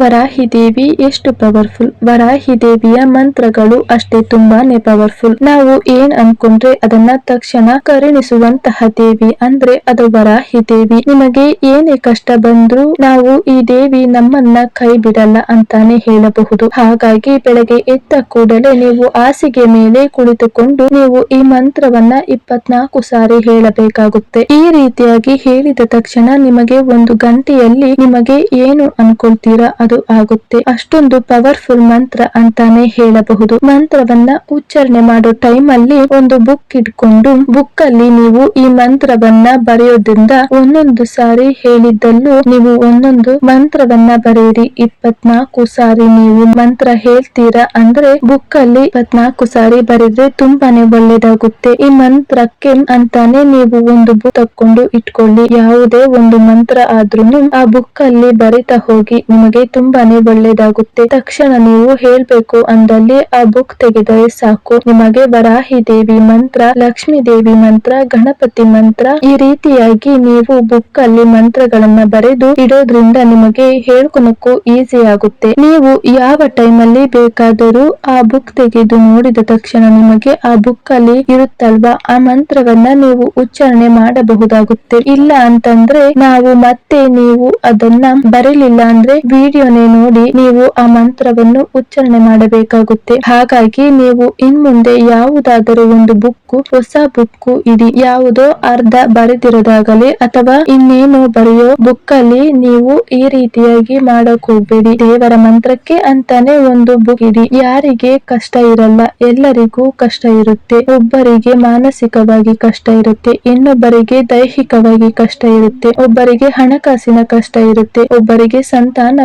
ವರಾಹಿ ದೇವಿ ಎಷ್ಟು ಪವರ್ಫುಲ್ ವರಾಹಿ ದೇವಿಯ ಮಂತ್ರಗಳು ಅಷ್ಟೇ ತುಂಬಾನೇ ಪವರ್ಫುಲ್ ನಾವು ಏನ್ ಅನ್ಕೊಂಡ್ರೆ ಅದನ್ನ ತಕ್ಷಣ ಕರುಣಿಸುವಂತಹ ದೇವಿ ಅಂದ್ರೆ ಅದು ವರಾಹಿ ದೇವಿ ನಿಮಗೆ ಏನೇ ಕಷ್ಟ ಬಂದ್ರು ನಾವು ಈ ದೇವಿ ನಮ್ಮನ್ನ ಕೈ ಬಿಡಲ್ಲ ಅಂತಾನೆ ಹೇಳಬಹುದು. ಹಾಗಾಗಿ ಬೆಳಗ್ಗೆ ಎದ್ದ ಕೂಡಲೇ ನೀವು ಹಾಸಿಗೆ ಮೇಲೆ ಕುಳಿತುಕೊಂಡು ನೀವು ಈ ಮಂತ್ರವನ್ನ ಇಪ್ಪತ್ನಾಲ್ಕು ಸಾರಿ ಹೇಳಬೇಕಾಗುತ್ತೆ. ಈ ರೀತಿಯಾಗಿ ಹೇಳಿದ ತಕ್ಷಣ ನಿಮಗೆ ಒಂದು ಗಂಟೆಯಲ್ಲಿ ನಿಮಗೆ ಏನು ಅನ್ಕೊಳ್ತೀರಾ ಅದು ಆಗುತ್ತೆ. ಅಷ್ಟೊಂದು ಪವರ್ಫುಲ್ ಮಂತ್ರ ಅಂತಾನೆ ಹೇಳಬಹುದು. ಮಂತ್ರವನ್ನ ಉಚ್ಚಾರಣೆ ಮಾಡೋ ಟೈಮ್ ಅಲ್ಲಿ ಒಂದು ಬುಕ್ ಇಟ್ಕೊಂಡು ಬುಕ್ ಅಲ್ಲಿ ನೀವು ಈ ಮಂತ್ರವನ್ನ ಬರೆಯೋದ್ರಿಂದ ಒಂದೊಂದು ಸಾರಿ ಹೇಳಿದ್ದಲ್ಲೂ ನೀವು ಒಂದೊಂದು ಮಂತ್ರವನ್ನ ಬರೆಯಿರಿ. ಇಪ್ಪತ್ನಾಲ್ಕು ಸಾರಿ ನೀವು ಮಂತ್ರ ಹೇಳ್ತೀರಾ ಅಂದ್ರೆ ಬುಕ್ ಅಲ್ಲಿ ಇಪ್ಪತ್ನಾಲ್ಕು ಸಾರಿ ಬರೆದ್ರೆ ತುಂಬಾನೇ ಒಳ್ಳೇದಾಗುತ್ತೆ. ಈ ಮಂತ್ರಕ್ಕೆ ಅಂತಾನೆ ನೀವು ಒಂದು ಬುಕ್ ತಕೊಂಡು ಇಟ್ಕೊಳ್ಳಿ. ಯಾವುದೇ ಒಂದು ಮಂತ್ರ ಆದ್ರೂ ಆ ಬುಕ್ ಅಲ್ಲಿ ಬರಿತಾ ಹೋಗಿ ನಿಮಗೆ ತುಂಬಾನೇ ಒಳ್ಳೇದಾಗುತ್ತೆ. ತಕ್ಷಣ ನೀವು ಹೇಳ್ಬೇಕು ಅಂದಲ್ಲಿ ಆ ಬುಕ್ ತೆಗೆದರೆ ಸಾಕು. ನಿಮಗೆ ವರಾಹಿ ದೇವಿ ಮಂತ್ರ, ಲಕ್ಷ್ಮೀ ದೇವಿ ಮಂತ್ರ, ಗಣಪತಿ ಮಂತ್ರ ಈ ರೀತಿಯಾಗಿ ನೀವು ಬುಕ್ ಅಲ್ಲಿ ಮಂತ್ರಗಳನ್ನ ಬರೆದು ಇಡೋದ್ರಿಂದ ನಿಮಗೆ ಹೇಳ್ಕೊಳಕ್ಕೂ ಈಸಿ ಆಗುತ್ತೆ. ನೀವು ಯಾವ ಟೈಮ್ ಅಲ್ಲಿ ಬೇಕಾದರೂ ಆ ಬುಕ್ ತೆಗೆದು ನೋಡಿದ ತಕ್ಷಣ ನಿಮಗೆ ಆ ಬುಕ್ ಅಲ್ಲಿ ಇರುತ್ತಲ್ವಾ? ಆ ಮಂತ್ರವನ್ನ ನೀವು ಉಚ್ಚಾರಣೆ ಮಾಡಬಹುದಾಗುತ್ತೆ. ಇಲ್ಲ ಅಂತಂದ್ರೆ ನಾವು ಮತ್ತೆ ನೀವು ಅದನ್ನ ಬರಲಿಲ್ಲ ಅಂದ್ರೆ ವಿಡಿಯೋನೇ ನೋಡಿ ನೀವು ಆ ಮಂತ್ರವನ್ನು ಉಚ್ಚಾರಣೆ ಮಾಡಬೇಕಾಗುತ್ತೆ. ಹಾಗಾಗಿ ನೀವು ಇನ್ ಮುಂದೆ ಯಾವುದಾದರೂ ಒಂದು ಬುಕ್ ಹೊಸ ಬುಕ್ ಇಡಿ. ಯಾವುದೋ ಅರ್ಧ ಬರೆದಿರೋದಾಗಲಿ ಅಥವಾ ಇನ್ನೇನು ಬರೆಯೋ ಬುಕ್ ಅಲ್ಲಿ ನೀವು ಈ ರೀತಿಯಾಗಿ ಮಾಡಕ್ ಹೋಗ್ಬೇಡಿ ದೇವರ ಮಂತ್ರಕ್ಕೆ ಅಂತಾನೆ ಒಂದು ಬುಕ್ ಇಡಿ. ಯಾರಿಗೆ ಕಷ್ಟ ಇರಲ್ಲ, ಎಲ್ಲರಿಗೂ ಕಷ್ಟ ಇರುತ್ತೆ. ಒಬ್ಬರಿಗೆ ಮಾನಸಿಕವಾಗಿ ಕಷ್ಟ ಇರುತ್ತೆ, ಇನ್ನೊಬ್ಬರಿಗೆ ದೈಹಿಕವಾಗಿ ಕಷ್ಟ ಇರುತ್ತೆ. ಒಬ್ಬರಿಗೆ ಹಣಕಾಸಿನ ಕಷ್ಟ ಇರುತ್ತೆ, ಒಬ್ಬರಿಗೆ ಸಂತಾನ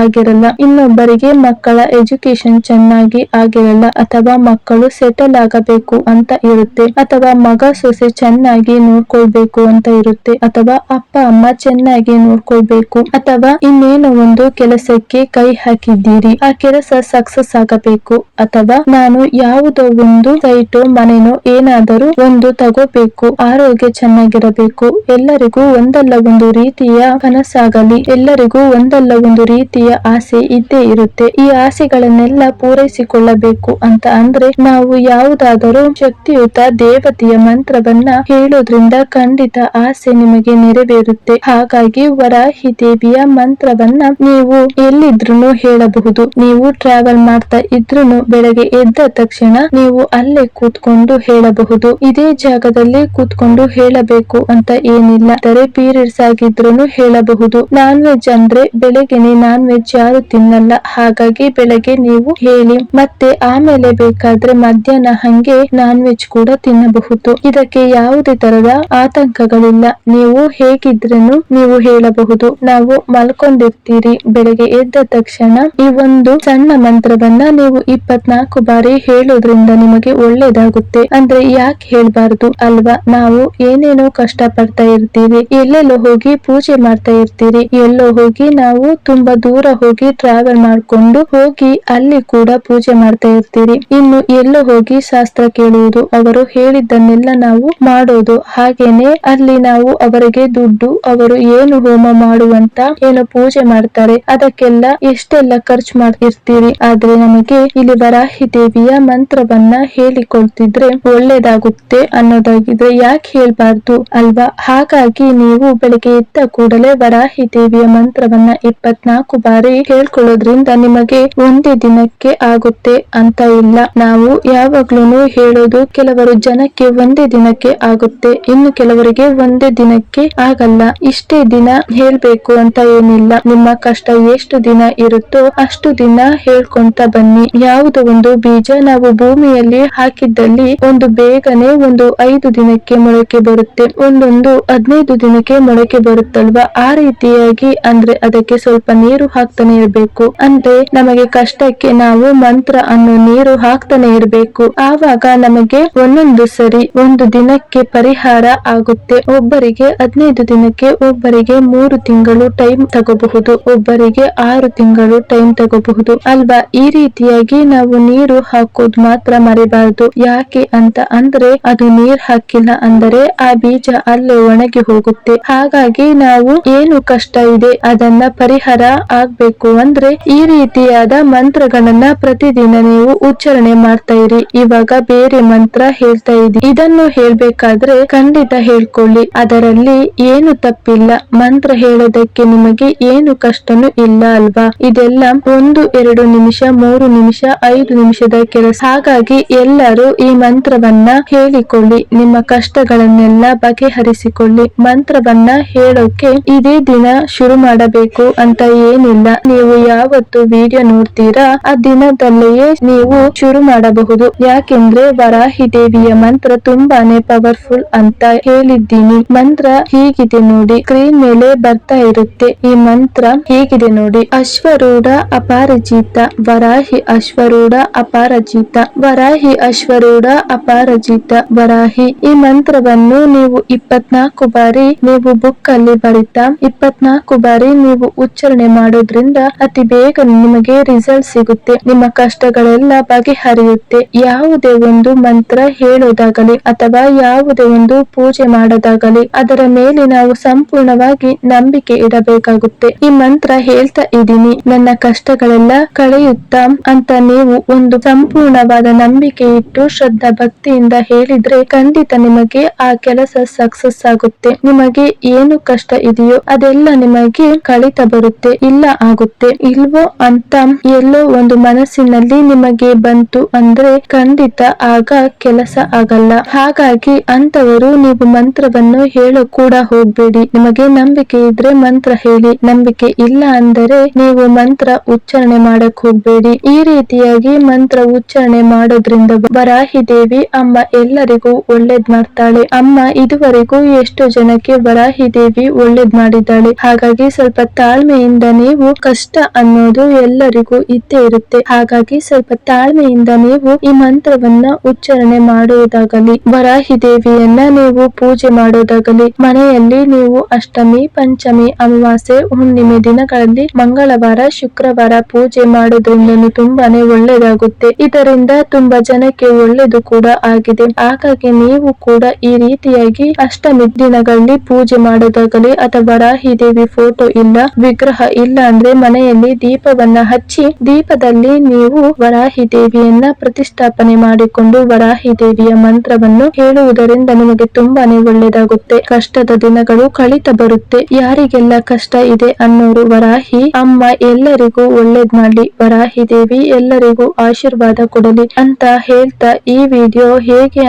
ಆಗಿರಲ್ಲ, ಇನ್ನೊಬ್ಬರಿಗೆ ಮಕ್ಕಳ ಎಜುಕೇಶನ್ ಚೆನ್ನಾಗಿ ಆಗಿರಲ್ಲ ಅಥವಾ ಮಕ್ಕಳು ಸೆಟಲ್ ಆಗಬೇಕು ಅಂತ ಇರುತ್ತೆ ಅಥವಾ ಮಗ ಸೊಸೆ ಚೆನ್ನಾಗಿ ನೋಡ್ಕೊಳ್ಬೇಕು ಅಂತ ಇರುತ್ತೆ ಅಥವಾ ಅಪ್ಪ, ಅಮ್ಮ ಚೆನ್ನಾಗಿ ನೋಡ್ಕೊಳ್ಬೇಕು ಅಥವಾ ಇನ್ನೇನು ಒಂದು ಕೆಲಸಕ್ಕೆ ಕೈ ಹಾಕಿದ್ದೀರಿ, ಆ ಕೆಲಸ ಸಕ್ಸಸ್ ಆಗಬೇಕು ಅಥವಾ ನಾನು ಯಾವುದೋ ಒಂದು ಸೈಟು ಮನೆನೋ ಏನಾದರೂ ಒಂದು ತಗೋಬೇಕು, ಆರೋಗ್ಯ ಚೆನ್ನಾಗಿರಬೇಕು, ಎಲ್ಲರಿಗೂ ಒಂದಲ್ಲ ಒಂದು ರೀತಿಯ ಕನಸಾಗಲಿ, ಎಲ್ಲರಿಗೂ ಒಂದಲ್ಲ ಒಂದು ರೀತಿಯ ಆಸೆ ಇದ್ದೇ ಇರುತ್ತೆ. ಈ ಆಸೆಗಳನ್ನೆಲ್ಲ ಪೂರೈಸಿಕೊಳ್ಳಬೇಕು ಅಂತ ಅಂದ್ರೆ ನಾವು ಯಾವುದಾದರೂ ಶಕ್ತಿಯುತ ದೇವತೆಯ ಮಂತ್ರವನ್ನ ಹೇಳೋದ್ರಿಂದ ಖಂಡಿತ ಆಸೆ ನಿಮಗೆ ನೆರವೇರುತ್ತೆ. ಹಾಗಾಗಿ ವರಾಹಿ ದೇವಿಯ ಮಂತ್ರವನ್ನ ನೀವು ಎಲ್ಲಿದ್ರು ಹೇಳಬಹುದು. ನೀವು ಟ್ರಾವೆಲ್ ಮಾಡ್ತಾ ಇದ್ರು ಬೆಳಗ್ಗೆ ಎದ್ದ ತಕ್ಷಣ ನೀವು ಅಲ್ಲೇ ಕೂತ್ಕೊಂಡು ಹೇಳಬಹುದು. ಇದೇ ಜಾಗದಲ್ಲಿ ಕೂತ್ಕೊಂಡು ಹೇಳಬೇಕು ಅಂತ ಏನಿಲ್ಲ. ದರೆ ಪೀರಿಯಡ್ಸ್ ಆಗಿದ್ರು ಹೇಳಬಹುದು. ನಾನ್ ವೆಜ್ ಅಂದ್ರೆ ಬೆಳಗ್ಗೆನೆ ನಾನ್ ವೆಜ್ ಯಾರು ತಿನ್ನಲ್ಲ. ಹಾಗಾಗಿ ಬೆಳಗ್ಗೆ ನೀವು ಹೇಳಿ, ಮತ್ತೆ ಆಮೇಲೆ ಬೇಕಾದ್ರೆ ಮಧ್ಯಾಹ್ನ ಹಂಗೆ ನಾನ್ ವೆಜ್ ಕೂಡ ತಿನ್ನಬಹುದು. ಇದಕ್ಕೆ ಯಾವುದೇ ತರದ ಆತಂಕಗಳಿಲ್ಲ. ನೀವು ಹೇಗಿದ್ರೂ ನೀವು ಹೇಳಬಹುದು. ನಾವು ಮಲ್ಕೊಂಡಿರ್ತೀರಿ. ಬೆಳಗ್ಗೆ ಎದ್ದ ತಕ್ಷಣ ಈ ಒಂದು ಸಣ್ಣ ಮಂತ್ರವನ್ನ ನೀವು ಇಪ್ಪತ್ನಾಲ್ಕು ಬಾರಿ ಹೇಳೋದ್ರಿಂದ ನಿಮಗೆ ಒಳ್ಳೇದಾಗುತ್ತೆ. ಅಂದ್ರೆ ಯಾಕೆ ಹೇಳ್ಬಾರ್ದು ಅಲ್ವಾ? ನಾವು ಏನೇನೋ ಕಷ್ಟ ಪಡ್ತಾ ಇರ್ತೀವಿ. ಎಲ್ಲೆಲ್ಲೋ ಹೋಗಿ ಪೂಜೆ ಮಾಡ್ತಾ ಇರ್ತೀರಿ. ಎಲ್ಲೋ ಹೋಗಿ ನಾವು ತುಂಬಾ ದೂರ ಹೋಗಿ ಟ್ರಾವೆಲ್ ಮಾಡ್ಕೊಂಡು ಹೋಗಿ ಅಲ್ಲಿ ಕೂಡ ಪೂಜೆ ಮಾಡ್ತಾ ಇರ್ತೀರಿ. ಇನ್ನು ಎಲ್ಲೋ ಹೋಗಿ ಶಾಸ್ತ್ರ ಕೇಳುವುದು, ಅವರು ಹೇಳಿದ್ದನ್ನೆಲ್ಲ ನಾವು ಮಾಡೋದು. ಹಾಗೇನೆ ಅಲ್ಲಿ ನಾವು ಅವರಿಗೆ ದುಡ್ಡು, ಅವರು ಏನು ಹೋಮ ಮಾಡುವಂತ ಏನು ಪೂಜೆ ಮಾಡ್ತಾರೆ, ಅದಕ್ಕೆಲ್ಲ ಎಷ್ಟೆಲ್ಲ ಖರ್ಚು ಮಾಡ್ತಿರ್ತೀರಿ. ಆದ್ರೆ ನಮಗೆ ಇಲ್ಲಿ ವರಾಹಿ ದೇವಿಯ ಮಂತ್ರವನ್ನ ಹೇಳಿಕೊಳ್ತಿದ್ರೆ ಒಳ್ಳೇದಾಗುತ್ತೆ ಅನ್ನೋದಾಗಿದ್ರೆ ಯಾಕೆ ಹೇಳ್ಬಾರ್ದು ಅಲ್ವಾ? ಹಾಗಾಗಿ ನೀವು ಬೆಳಿಗ್ಗೆ ಎದ್ದ ಕೂಡಲೇ ವರಾಹಿ ದೇವಿಯ ಮಂತ್ರವನ್ನ ಇಪ್ಪತ್ನಾಲ್ಕು ಬಾರಿ ಹೇಳ್ಕೊಳ್ಳೋದ್ರಿಂದ ನಿಮಗೆ ಒಂದೇ ದಿನಕ್ಕೆ ಆಗುತ್ತೆ ಅಂತ ಇಲ್ಲ. ನಾವು ಯಾವಾಗ್ಲೂ ಹೇಳೋದು ಕೆಲವರು ಜನಕ್ಕೆ ಒಂದೇ ದಿನಕ್ಕೆ ಆಗುತ್ತೆ, ಇನ್ನು ಕೆಲವರಿಗೆ ಒಂದೇ ದಿನಕ್ಕೆ ಆಗಲ್ಲ. ಇಷ್ಟೇ ದಿನ ಹೇಳ್ಬೇಕು ಅಂತ ಏನಿಲ್ಲ. ನಿಮ್ಮ ಕಷ್ಟ ಎಷ್ಟು ದಿನ ಇರುತ್ತೋ ಅಷ್ಟು ದಿನ ಹೇಳ್ಕೊಂತ ಬನ್ನಿ. ಯಾವುದೋ ಒಂದು ಬೀಜ ನಾವು ಭೂಮಿಯಲ್ಲಿ ಹಾಕಿದ್ದಲ್ಲಿ ಒಂದು ಬೇಗನೆ ಒಂದು ಐದು ದಿನಕ್ಕೆ ಮೊಳಕೆ ಬರುತ್ತೆ. ಒಂದೊಂದು ಹದಿನೈದು ದಿನಕ್ಕೆ ಮೊಳಕೆ ಬರುತ್ತಲ್ವಾ? ಆ ರೀತಿಯಾಗಿ ಅಂದ್ರೆ ಅದಕ್ಕೆ ಸ್ವಲ್ಪ ನೀರು ಹಾಕ್ತಾನೆ ಇರ್ಬೇಕು. ಅಂದ್ರೆ ನಮಗೆ ಕಷ್ಟಕ್ಕೆ ನಾವು ಮಂತ್ರ ಅನ್ನು ನೀರು ಹಾಕ್ತಾನೆ ಇರ್ಬೇಕು. ಆವಾಗ ನಮಗೆ ಒಂದೊಂದು ಸರಿ, ಒಂದು ದಿನಕ್ಕೆ ಪರಿಹಾರ ಆಗುತ್ತೆ. ಒಬ್ಬರಿಗೆ ಹದಿನೈದು ದಿನಕ್ಕೆ, ಒಬ್ಬರಿಗೆ ಮೂರು ತಿಂಗಳು ಟೈಮ್ ತಗೋಬಹುದು. ಒಬ್ಬರಿಗೆ ಆರು ತಿಂಗಳು ಟೈಮ್ ತಗೋಬಹುದು. ಅಲ್ವಾ? ಈ ರೀತಿಯಾಗಿ ನಾವು ನೀರು ಹಾಕೋದು ಮಾತ್ರ ಮರಿಬಾರದು. ಯಾಕೆ ಅಂತ ಅಂದ್ರೆ, ಅದು ನೀರ್ ಹಾಕಿಲ್ಲ ಅಂದರೆ ಆ ಬೀಜ ಅಲ್ಲೇ ಒಣಗಿ ಹೋಗುತ್ತೆ. ಹಾಗಾಗಿ ನಾವು ಏನು ಕಷ್ಟ ಇದೆ ಅದನ್ನ ಪರಿಹಾರ ಆಗ್ಬೇಕು ಅಂದ್ರೆ ಈ ರೀತಿಯಾದ ಮಂತ್ರಗಳನ್ನ ಪ್ರತಿದಿನ ನೀವು ಉಚ್ಚಾರಣೆ ಮಾಡ್ತಾ ಇರಿ ಇವಾಗ ಬೇರೆ ಮಂತ್ರ ಹೇಳ್ತಾ ಇದ್ದೀವಿ ಇದನ್ನು ಹೇಳ್ಬೇಕಾದ್ರೆ ಖಂಡಿತ ಹೇಳ್ಕೊಳ್ಳಿ. ಅದರಲ್ಲಿ ಏನು ತಪ್ಪಿಲ್ಲ. ಮಂತ್ರ ಹೇಳೋದಕ್ಕೆ ನಿಮಗೆ ಏನು ಕಷ್ಟನೂ ಇಲ್ಲ ಅಲ್ವಾ? ಇದೆಲ್ಲ ಒಂದು, ಎರಡು ನಿಮಿಷ, ಮೂರು ನಿಮಿಷ, ಐದು ನಿಮಿಷದ ಕೆಲಸ. ಹಾಗಾಗಿ ಎಲ್ಲರೂ ಈ ಮಂತ್ರವನ್ನ ಹೇಳಿಕೊಳ್ಳಿ. ನಿಮ್ಮ ಕಷ್ಟಗಳನ್ನೆಲ್ಲ ಬಗೆಹರಿಸಿಕೊಳ್ಳಿ. ಮಂತ್ರವನ್ನ ಹೇಳೋಕೆ ಇದೇ ದಿನ ಶುರು ಮಾಡಬೇಕು ಅಂತ ಏನಿಲ್ಲ, ನೀವು ಯಾವತ್ತು ವಿಡಿಯೋ ನೋಡ್ತೀರಾ? ಆ ದಿನದಲ್ಲಿಯೇ ನೀವು ಶುರು ಮಾಡಬಹುದು. ಯಾಕೆಂದ್ರೆ ವರಾಹಿ ದೇವಿಯ ಮಂತ್ರ ತುಂಬಾನೇ ಪವರ್ಫುಲ್ ಅಂತ ಹೇಳಿದ್ದೀನಿ. ಮಂತ್ರ ಹೀಗಿದೆ ನೋಡಿ ಸ್ಕ್ರೀನ್ ಮೇಲೆ ಬರ್ತಾ ಇರುತ್ತೆ. ಈ ಮಂತ್ರ ಹೇಗಿದೆ ನೋಡಿ, ಅಶ್ವರೂಢ ಅಪಾರಜಿತ, ವರಾಹಿ ಅಶ್ವರೂಢ ಅಪಾರಜಿತ, ವರಾಹಿ ಅಶ್ವರೂಢ ಅಪಾರಜಿತ, ವರಾಹಿ. ಈ ಮಂತ್ರವನ್ನು ನೀವು ಇಪ್ಪತ್ನಾಲ್ಕು ಬಾರಿ ನೀವು ಬುಕ್ ಅಲ್ಲಿ ಬರಿತಾ, ಇಪ್ಪತ್ನಾಲ್ಕು ಬಾರಿ ನೀವು ಉಚ್ಚಾರಣೆ ಮಾಡೋದ್ರಿಂದ ಅತಿ ಬೇಗ ನಿಮಗೆ ರಿಸಲ್ಟ್ ಸಿಗುತ್ತೆ. ನಿಮ್ಮ ಕಷ್ಟಗಳೆಲ್ಲ ಬಗೆಹರಿಯುತ್ತೆ. ಯಾವುದೇ ಒಂದು ಮಂತ್ರ ಹೇಳೋದಾಗಲಿ ಅಥವಾ ಯಾವುದೇ ಒಂದು ಪೂಜೆ ಮಾಡೋದಾಗಲಿ ಅದರ ಮೇಲೆ ನಾವು ಸಂಪೂರ್ಣವಾಗಿ ನಂಬಿಕೆ ಇಡಬೇಕಾಗುತ್ತೆ. ಈ ಮಂತ್ರ ಹೇಳ್ತಾ ಇದ್ದೀನಿ. ನನ್ನ ಕಷ್ಟಗಳೆಲ್ಲ ಕಳೆಯುತ್ತಾ ಅಂತ ನೀವು ಒಂದು ಸಂಪೂರ್ಣವಾದ ನಂಬಿಕೆ ಇಟ್ಟು ಶ್ರದ್ಧಾ ಭಕ್ತಿಯಿಂದ ಹೇಳಿದ್ರೆ ಖಂಡಿತ ನಿಮಗೆ ಆ ಕೆಲಸ ಸಕ್ಸಸ್ ಆಗುತ್ತೆ. ನಿಮಗೆ ಏನು ಕಷ್ಟ ಇದೆಯೋ ಅದೆಲ್ಲ ನಿಮಗೆ ಕಳಿತ ಬರುತ್ತೆ. ಇಲ್ಲ ಆಗುತ್ತೆ. ಇಲ್ವೋ ಅಂತ ಎಲ್ಲೋ ಒಂದು ಮನಸ್ಸಿನಲ್ಲಿ ನಿಮಗೆ ಬಂತು ಅಂದ್ರೆ ಖಂಡಿತ ಆಗ ಕೆಲಸ ಆಗಲ್ಲ. ಹಾಗಾಗಿ ಅಂತವರು ನೀವು ಮಂತ್ರವನ್ನು ಹೇಳೋ ಕೂಡ ಹೋಗ್ಬೇಡಿ. ನಿಮಗೆ ನಂಬಿಕೆ ಇದ್ರೆ ಮಂತ್ರ ಹೇಳಿ. ನಂಬಿಕೆ ಇಲ್ಲ ಅಂದರೆ ನೀವು ಮಂತ್ರ ಉಚ್ಚಾರಣೆ ಮಾಡಕ್ ಹೋಗ್ಬೇಡಿ. ಈ ರೀತಿಯಾಗಿ ಮಂತ್ರ ಉಚ್ಚಾರಣೆ ಮಾಡೋದ್ರಿಂದ ವರಾಹಿ ದೇವಿ ಅಮ್ಮ ಎಲ್ಲರಿಗೂ ಒಳ್ಳೇದ್ ಮಾಡ್ತಾಳೆ. ಅಮ್ಮ ಇದುವರೆಗೂ ಎಷ್ಟೋ ಜನಕ್ಕೆ ವರಾಹಿ ದೇವಿ ಒಳ್ಳೇದ್ ಮಾಡಿದ್ದಾಳೆ. ಹಾಗಾಗಿ ಸ್ವಲ್ಪ ತಾಳ್ಮೆಯಿಂದ ನೀವು ಕಷ್ಟ ಅನ್ನೋದು ಎಲ್ಲರಿಗೂ ಇದ್ದೇ ಇರುತ್ತೆ. ಹಾಗಾಗಿ ಸ್ವಲ್ಪ ತಾಳ್ಮೆಯಿಂದ ನೀವು ಈ ಮಂತ್ರವನ್ನ ಉಚ್ಚಾರಣೆ ಮಾಡುವುದಾಗಲಿ ವರಾಹಿ ದೇವಿಯನ್ನ ನೀವು ಪೂಜೆ ಮಾಡುವುದಾಗಲಿ ಮನೆಯಲ್ಲಿ ನೀವು ಅಷ್ಟಮಿ, ಪಂಚಮಿ, ಅಮಾವಾಸ್ಯೆ, ಹುಣ್ಣಿಮೆ ದಿನಗಳಲ್ಲಿ ಮಂಗಳವಾರ, ಶುಕ್ರವಾರ ಪೂಜೆ ಮಾಡೋದ್ರಿಂದ ತುಂಬಾನೇ ಒಳ್ಳೇದಾಗುತ್ತೆ ಇದರಿಂದ ತುಂಬಾ ಜನಕ್ಕೆ ಒಳ್ಳೇದು ಕೂಡ ಆಗಿದೆ. ಹಾಗಾಗಿ ನೀವು ಕೂಡ ಈ ರೀತಿಯಾಗಿ ಅಷ್ಟಮಿ ದಿನಗಳಲ್ಲಿ ಪೂಜೆ ಮಾಡೋದಾಗಲಿ ಅಥವಾ ವರಾಹಿ ದೇವಿ ಫೋಟೋ ಇಲ್ಲ, ವಿಗ್ರಹ ಇಲ್ಲ ಅಂದ್ರೆ ಮನೆಯಲ್ಲಿ ದೀಪವನ್ನ ಹಚ್ಚಿ ದೀಪದಲ್ಲಿ ನೀವು ವರಾಹಿ ದೇವಿಯನ್ನ ಪ್ರತಿಷ್ಠಾಪನೆ ಮಾಡಿಕೊಂಡು ವರಾಹಿ ದೇವಿಯ ಮಂತ್ರವನ್ನು ಹೇಳುವುದರಿಂದ ನಿಮಗೆ ತುಂಬಾನೇ ಒಳ್ಳೇದಾಗುತ್ತೆ. ಕಷ್ಟದ ದಿನಗಳು ಕಳಿತ ಬರುತ್ತೆ. ಯಾರಿಗೆಲ್ಲ ಕಷ್ಟ ಇದೆ ಅನ್ನೋರು ವರಾಹಿ, ಅಮ್ಮ ಎಲ್ಲರಿಗೂ ಒಳ್ಳೇದ್ ಮಾಡಿ ವರಾಹಿ ದೇವಿ ಎಲ್ಲರಿಗೂ ಆಶೀರ್ವಾದ ಕೊಡಲಿ ಅಂತ ಹೇಳ್ತಾ ಈ ವಿಡಿಯೋ ಹೇಗೆ